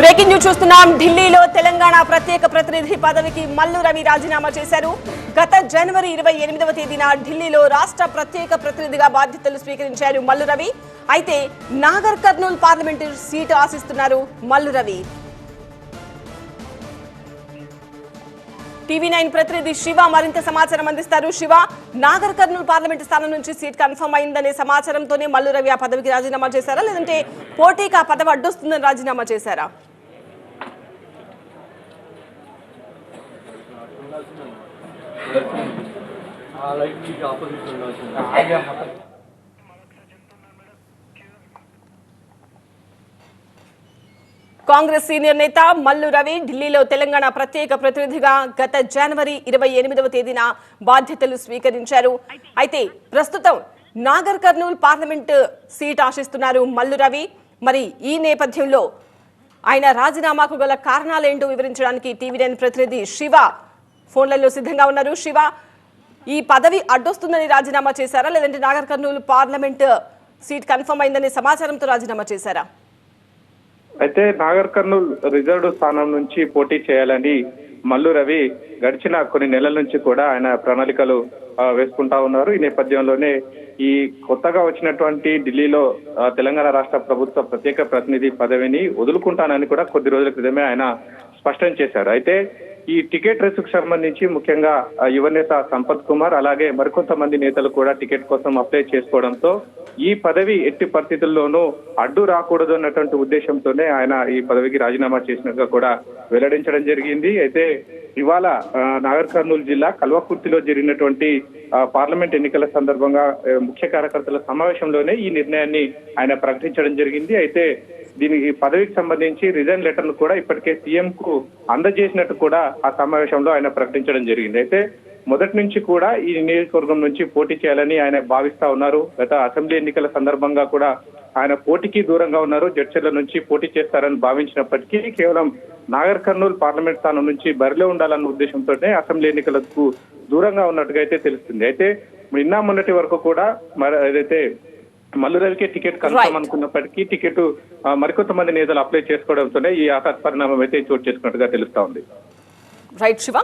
Breaking news చూస్తున్నాం. ఢిల్లీలో తెలంగాణ ప్రత్యేక ప్రతినిధి పదవికి మల్లు రవి రాజీనామా చేశారు. గత జనవరి ఇరవై ఎనిమిదవ తేదీన ఢిల్లీలో రాష్ట్ర ప్రత్యేక ప్రతినిధిగా బాధ్యతలు స్వీకరించారు మల్లు రవి. అయితే నాగర్ కర్నూల్ పార్లమెంటు సీటు ఆశిస్తున్నారు మల్లు రవి. టీవీ నైన్ ప్రతినిధి శివ మరింత సమాచారం అందిస్తారు. శివ నాగర్ కర్నూలు పార్లమెంటు స్థానం నుంచి సీట్ కన్ఫర్మ్ అయిందనే సమాచారంతోనే మల్లు రవి ఆ పదవికి రాజీనామా చేశారా? లేదంటే పోటీకి ఆ పదవి అడ్డొస్తుందని రాజీనామా చేశారా? ఆ ఆపోజిట్ ఉండాల్సింది కాంగ్రెస్ సీనియర్ నేత మల్లు రవి ఢిల్లీలో తెలంగాణ ప్రత్యేక ప్రతినిధిగా గత జనవరి ఇరవై ఎనిమిదవ తేదీన బాధ్యతలు స్వీకరించారు. అయితే ప్రస్తుతం నాగర్ కర్నూల్ పార్లమెంట్ సీట్ ఆశిస్తున్నారు మల్లు రవి. మరి ఈ నేపథ్యంలో ఆయన రాజీనామాకు గల కారణాలేంటో వివరించడానికి టీవీ నైన్ ప్రతినిధి శివ ఫోన్లలో సిద్ధంగా ఉన్నారు. శివ ఈ పదవి అడ్డొస్తుందని రాజీనామా చేశారా? లేదంటే Nagar Kurnool parliament seat confirm అయిందనే సమాచారంతో రాజీనామా చేశారా? అయితే నాగర్ కర్నూల్ రిజర్వ్డ్ స్థానం నుంచి పోటీ చేయాలని మల్లు రవి గడిచిన కొన్ని నెలల నుంచి కూడా ఆయన ప్రణాళికలు వేసుకుంటా ఉన్నారు. ఈ నేపథ్యంలోనే ఈ కొత్తగా వచ్చినటువంటి ఢిల్లీలో తెలంగాణ రాష్ట్ర ప్రభుత్వ ప్రత్యేక ప్రతినిధి పదవిని వదులుకుంటానని కూడా కొద్ది రోజుల క్రితమే ఆయన స్పష్టం చేశారు. అయితే ఈ టికెట్ రేసుకు సంబంధించి ముఖ్యంగా యువనేత సంపత్ కుమార్ అలాగే మరికొంతమంది నేతలు కూడా టికెట్ కోసం అప్లై చేసుకోవడంతో ఈ పదవి ఎట్టి పరిస్థితుల్లోనూ అడ్డు రాకూడదు అన్నటువంటి ఉద్దేశంతోనే ఆయన ఈ పదవికి రాజీనామా చేసినట్టుగా కూడా వెల్లడించడం జరిగింది. అయితే ఇవాళ నాగర్ కర్నూలు జిల్లా కల్వకుర్తిలో జరిగినటువంటి పార్లమెంట్ ఎన్నికల సందర్భంగా ముఖ్య కార్యకర్తల సమావేశంలోనే ఈ నిర్ణయాన్ని ఆయన ప్రకటించడం జరిగింది. అయితే దీనికి పదవికి సంబంధించి రిజైన్ లెటర్ను కూడా ఇప్పటికే సీఎం కు అందజేసినట్టు కూడా ఆ సమావేశంలో ఆయన ప్రకటించడం జరిగింది. అయితే మొదటి నుంచి కూడా ఈ నియోజకవర్గం నుంచి పోటీ చేయాలని ఆయన భావిస్తా ఉన్నారు. గత అసెంబ్లీ ఎన్నికల సందర్భంగా కూడా ఆయన పోటీకి దూరంగా ఉన్నారు. జడ్చర్ల నుంచి పోటీ చేస్తారని భావించినప్పటికీ కేవలం నాగర్ కర్నూలు పార్లమెంట్ స్థానం నుంచి బరిలో ఉండాలన్న ఉద్దేశంతోనే అసెంబ్లీ ఎన్నికలకు దూరంగా ఉన్నట్టుగా అయితే తెలుస్తుంది. అయితే నిన్న మొన్నటి వరకు కూడా మరి ఏదైతే మల్లు రవికే టికెట్ కన్ఫర్మ్. అనుకున్నప్పటికీ టికెట్ మరికొంతమంది నేతలు అప్లై చేసుకోవడంతోనే ఈ ఆసక్తి పరిణామం అయితే చోటు చేసుకున్నట్టుగా తెలుస్తా ఉంది రైట్ శివ